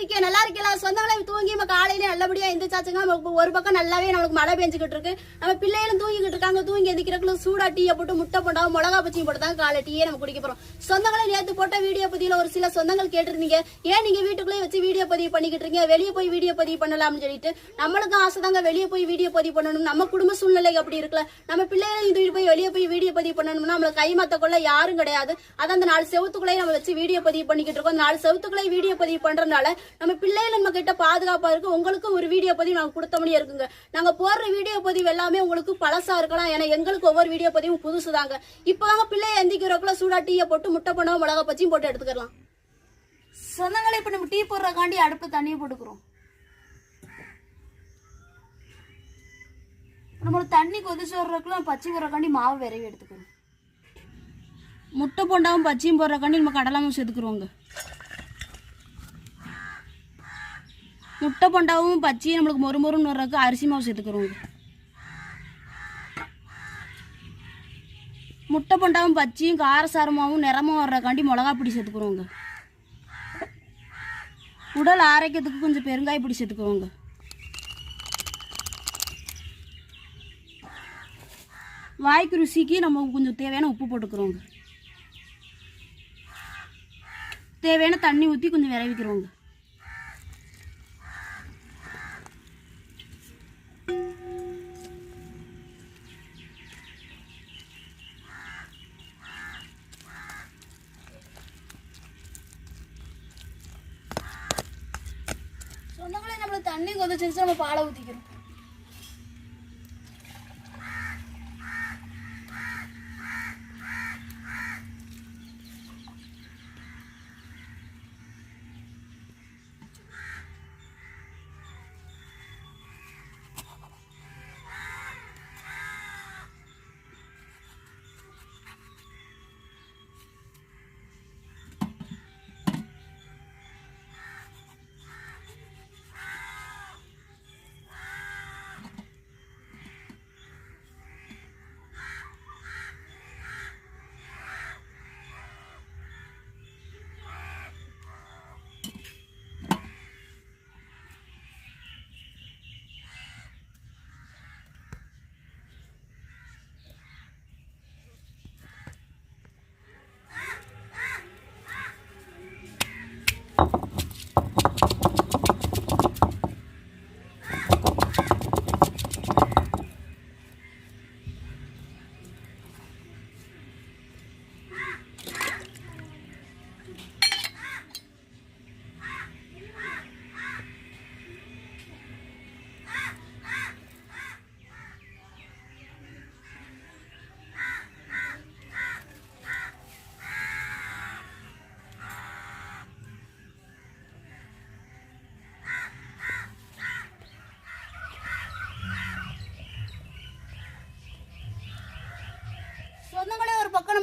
இருக்கேன் நல்லா இருக்கலாம் சொந்தங்களே தூங்கி நம்ம காலையில நல்லபடியா எந்திரிச்சாச்சுங்க. நமக்கு ஒரு பக்கம் நல்லாவே நமக்கு மழை பெஞ்சுக்கிட்டு இருக்கு. நம்ம பிள்ளைகளும் தூங்கிக்கிட்டு இருக்காங்க. தூங்கி எந்திரிக்கிறக்குள்ள சூடா டீயை போட்டு முட்டை போட்டாவும் மிளகா பச்சியும் போட்டு தான் காலை டீயே நம்ம குடிக்க போறோம். சொந்தங்களை நேற்று போட்ட வீடியோ பதிவுல ஒரு சில சொந்தங்கள் கேட்டிருந்தீங்க. ஏன் நீங்க வீட்டுக்குள்ளே வச்சு வீடியோ பதிவு பண்ணிக்கிட்டு இருக்கீங்க? வெளியே போய் வீடியோ பதிவு பண்ணலாம்னு சொல்லிட்டு. நம்மளுக்கும் ஆசை தாங்க வெளியே போய் வீடியோ பதிவு பண்ணணும். நம்ம குடும்ப சூழ்நிலை அப்படி இருக்கல. நம்ம பிள்ளைகளையும் இது போய் வெளியே போய் வீடியோ பதிவு பண்ணணும்னா நம்மளுக்கு கைமாத்த கொள்ள யாரும் கிடையாது. அதான் அந்த நாலு செவத்துக்குள்ளே நம்ம வச்சு வீடியோ பதிவு பண்ணிக்கிட்டு இருக்கோம். நாலு செவத்துக்குள்ளே வீடியோ பதிவு பண்றதுனால நம்ம பிள்ளைகள் நம்ம கிட்ட பாதுகாப்பா இருக்கு. உங்களுக்கும் ஒரு வீடியோ பதிவு நாங்க கொடுத்த இருக்குங்க. நாங்க போடுற வீடியோ பதிவு எல்லாமே உங்களுக்கு பழசா இருக்கலாம். ஏன்னா எங்களுக்கு ஒவ்வொரு வீடியோ பதிவும் புதுசு தாங்க இப்பதாங்க பிள்ளைய எந்திக்கிறக்குள்ள சூடா டீயை போட்டு முட்டை பண்ணவும் மிளகா பச்சியும் போட்டு எடுத்துக்கலாம். சொந்தங்களை இப்ப நம்ம டீ போடுறக்காண்டி அடுப்பு தண்ணியை போட்டுக்கிறோம். நம்மளுக்கு தண்ணி கொதிச்சு வர்றதுக்குள்ள பச்சை போடுறக்காண்டி மாவு விரைவி எடுத்துக்கிறோம் முட்டை போண்டாவும் பச்சையும் போடுறக்காண்டி நம்ம கடலாமும் சேர்த்துக்கிறோங்க. முட்டை பொண்டாவும் பச்சையும் நம்மளுக்கு மொறு மொறுன்னு வர்றதுக்கு அரிசி மாவு சேர்த்துக்கிறோங்க முட்டை பொண்டாவும் பச்சியும் காரசாரமாகவும் நிறமும் வர்றதுக்காண்டி மிளகா பிடி சேர்த்துக்கிறோங்க. உடல் ஆரோக்கியத்துக்கு கொஞ்சம் பெருங்காய் பிடி சேர்த்துக்கிறோங்க வாய்க்கு ருசிக்கு நம்ம கொஞ்சம் தேவையான உப்பு போட்டுக்கிறோங்க. தேவையான தண்ணி ஊற்றி கொஞ்சம் விரைவிக்கிறோங்க. தண்ணி கொதிச்சிருச்சு நம்ம பாலை ஊற்றிக்கிறோம்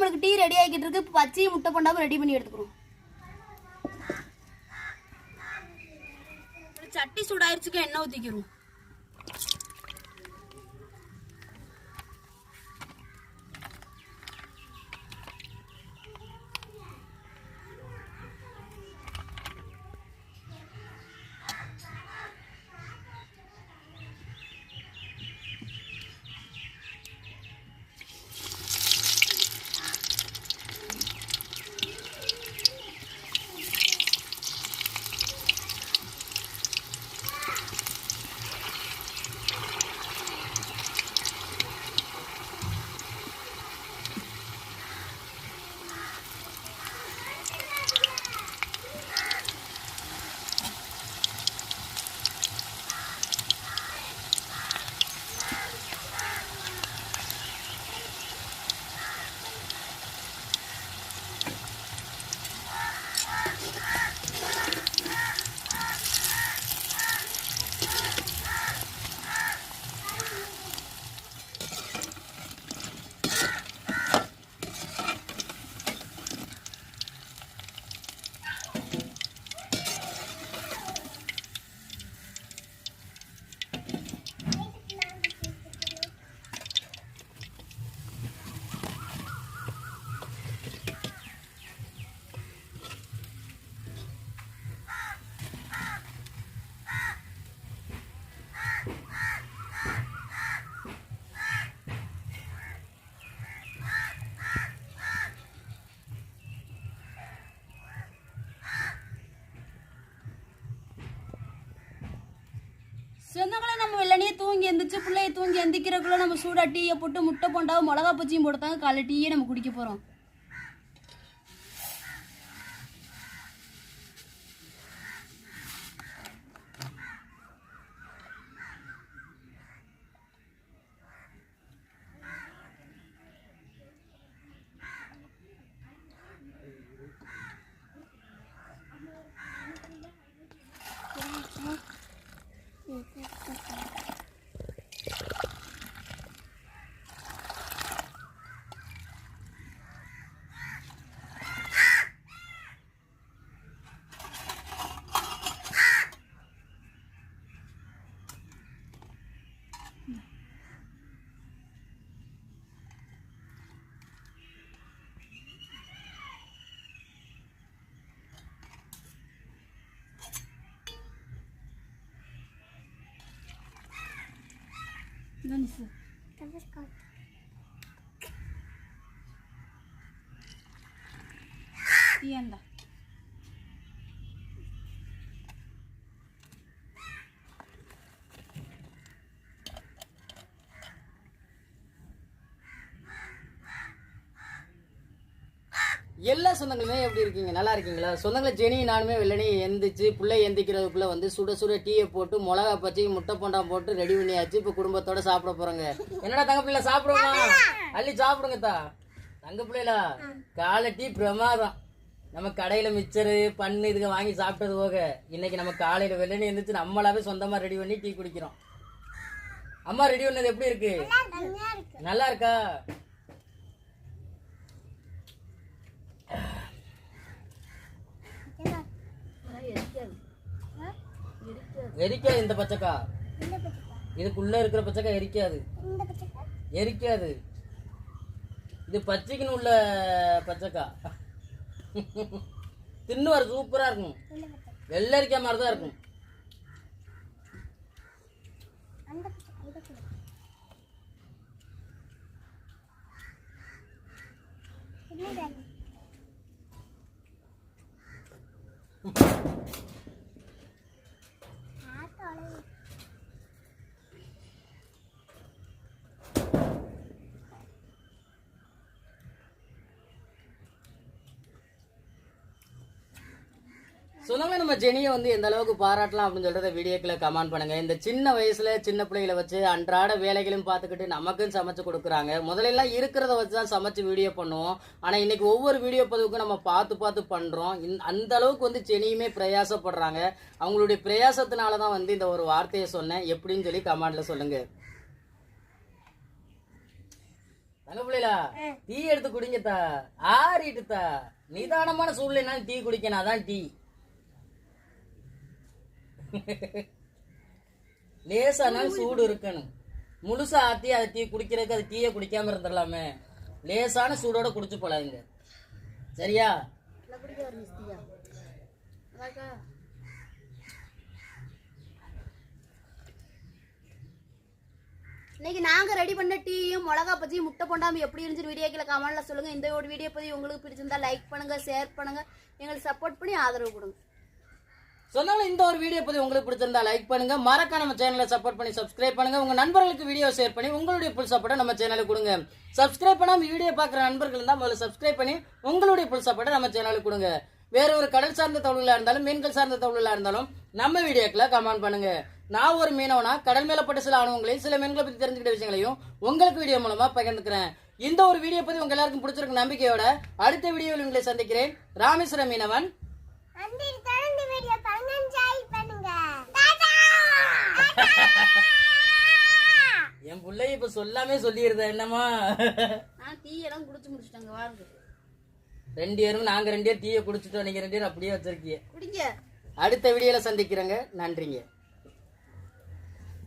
நம்மளுக்கு டீ ரெடி ஆகிக்கிட்டு இருக்கு. இப்போ பச்சையும் முட்டை பண்ணாமல் ரெடி பண்ணி எடுத்துக்கிறோம். சட்டி சூடாயிருச்சுக்கு எண்ணெய் ஊற்றிக்கிறோம் தூங்கி எந்திரிச்சு பிள்ளைய தூங்கி எந்திரிக்கிறக்குள்ள நம்ம சூடா டீயை போட்டு முட்டை போண்டாவும் மிளகா பச்சியும் போட்டுத்தாங்க காலை டீயே நம்ம குடிக்க 何す楽しかった。いいんだ。எல்லா சொந்தங்களுமே எப்படி இருக்கீங்க? நல்லா இருக்கீங்களா? சொந்தங்களை ஜெனி நானுமே வெள்ளனே எந்திரிச்சு பிள்ளை எந்திக்கிறதுக்குள்ள வந்து சுட சுட டீயை போட்டு மிளகா பச்சி முட்டை போண்டா போட்டு ரெடி பண்ணியாச்சு. இப்போ குடும்பத்தோட சாப்பிட போறோங்க. என்னடா தங்க பிள்ளை சாப்பிடுவோமா? அள்ளி சாப்பிடுங்க தா. தங்க பிள்ளைலா காலை டீ பிரமாதம். நம்ம கடையில மிச்சரு பண்ணு இதுங்க வாங்கி சாப்பிட்டது போக இன்னைக்கு நம்ம காலையில வெள்ளனே எந்திரிச்சு நம்மளாவே சொந்தமா ரெடி பண்ணி டீ குடிக்கிறோம். அம்மா ரெடி பண்ணது எப்படி இருக்கு. நல்லா இருக்கா? எரிக்காது. இந்த பச்சைக்கா. இதுக்குள்ள இருக்கிற பச்சைக்கா எரிக்காது. எரிக்காது. இது பச்சைக்குன்னு உள்ள பச்சைக்கா. தின்னு வர சூப்பரா இருக்கும். வெள்ளரிக்காய் மாதிரி தான் இருக்கும் சொன்னவங்க நம்ம ஜெனியை வந்து எந்த அளவுக்கு பாராட்டலாம் அப்படின்னு சொல்றத வீடியோக்களை கமெண்ட் பண்ணுங்க. இந்த சின்ன வயசுல சின்ன பிள்ளைகளை வச்சு அன்றாட வேலைகளையும் பார்த்துக்கிட்டு நமக்கும் சமைச்சு கொடுக்குறாங்க. முதல்ல எல்லாம் இருக்கிறத வச்சு தான் சமைச்சு வீடியோ பண்ணுவோம். ஆனா இன்னைக்கு ஒவ்வொரு வீடியோ பதிவுக்கும் நம்ம பார்த்து பார்த்து பண்றோம். அந்த அளவுக்கு வந்து ஜெனியுமே பிரயாசப்படுறாங்க. அவங்களுடைய பிரயாசத்தினால தான் வந்து இந்த ஒரு வார்த்தையை சொன்னேன். எப்படின்னு சொல்லி கமெண்ட்ல சொல்லுங்க. தங்க பிள்ளைலா டீ எடுத்து குடிங்க தா ஆறிட்டு தா நிதானமான சூழ்நிலை டீ குடிக்கணும் அதான் டீ. லேசானாலும் சூடு இருக்கணும். முழுசா ஆத்தி அதை டீ குடிக்கிறதுக்கு அது டீயை குடிக்காம இருந்துடலாமே. லேசான சூடோட குடிச்சு போலாங்க சரியா? இன்னைக்கு நாங்க ரெடி பண்ண டீயும் மிளகா பஜ்ஜி முட்டை போண்டாம எப்படி இருந்துச்சு வீடியோக்கில் கமெண்ட்ல சொல்லுங்க. இந்த ஒரு வீடியோ பத்தி உங்களுக்கு பிடிச்சிருந்தா லைக் பண்ணுங்க ஷேர் பண்ணுங்க. எங்களுக்கு சப்போர்ட் பண்ணி ஆதரவு கொடுங்க. சொன்னாலும் இந்த ஒரு வீடியோ பத்தி உங்களுக்கு பிடிச்சிருந்தா லைக் பண்ணுங்க. மறக்காம நம்ம சேனலை சப்போர்ட் பண்ணி சப்ஸ்கிரைப் பண்ணுங்க. உங்க நண்பர்களுக்கு வீடியோ ஷேர் பண்ணி உங்களுடைய புல் சப்போர்ட்டை நம்ம சேனலுக்கு கொடுங்க. சப்ஸ்கிரைப் பண்ணாம வீடியோ பார்க்குற நண்பர்கள் இருந்தால் முதல்ல சப்ஸ்கிரைப் பண்ணி உங்களுடைய புல் சப்போர்ட்டை நம்ம சேனலுக்கு கொடுங்க. வேற ஒரு கடல் சார்ந்த தொழிலா இருந்தாலும் மீன்கள் சார்ந்த தொழிலா இருந்தாலும் நம்ம வீடியோக்களை கமெண்ட் பண்ணுங்க. நான் ஒரு மீனவனா கடல் மேலப்பட்ட சில அனுபவங்களையும் சில மீன்களை பத்தி தெரிஞ்சுக்கிட்ட விஷயங்களையும் உங்களுக்கு வீடியோ மூலமா பகிர்ந்துக்கிறேன். இந்த ஒரு வீடியோ பத்தி உங்க எல்லாருக்கும் பிடிச்சிருக்க நம்பிக்கையோட அடுத்த வீடியோவில் உங்களை சந்திக்கிறேன். ராமேஸ்வர மீனவன். என் பிள்ளை இப்ப சொல்லாமே சொல்லிடுத என்னமா நான் டீ எல்லாம் குடிச்சு முடிச்சிட்டாங்க வாருங்க. ரெண்டு பேரும் நாங்க ரெண்டு பேரும் டீயை குடிச்சிட்டோம். நீங்க ரெண்டு பேரும் அப்படியே வச்சிருக்கீங்க. குடிங்க. அடுத்த வீடியோல சந்திக்கிறேங்க. நன்றிங்க.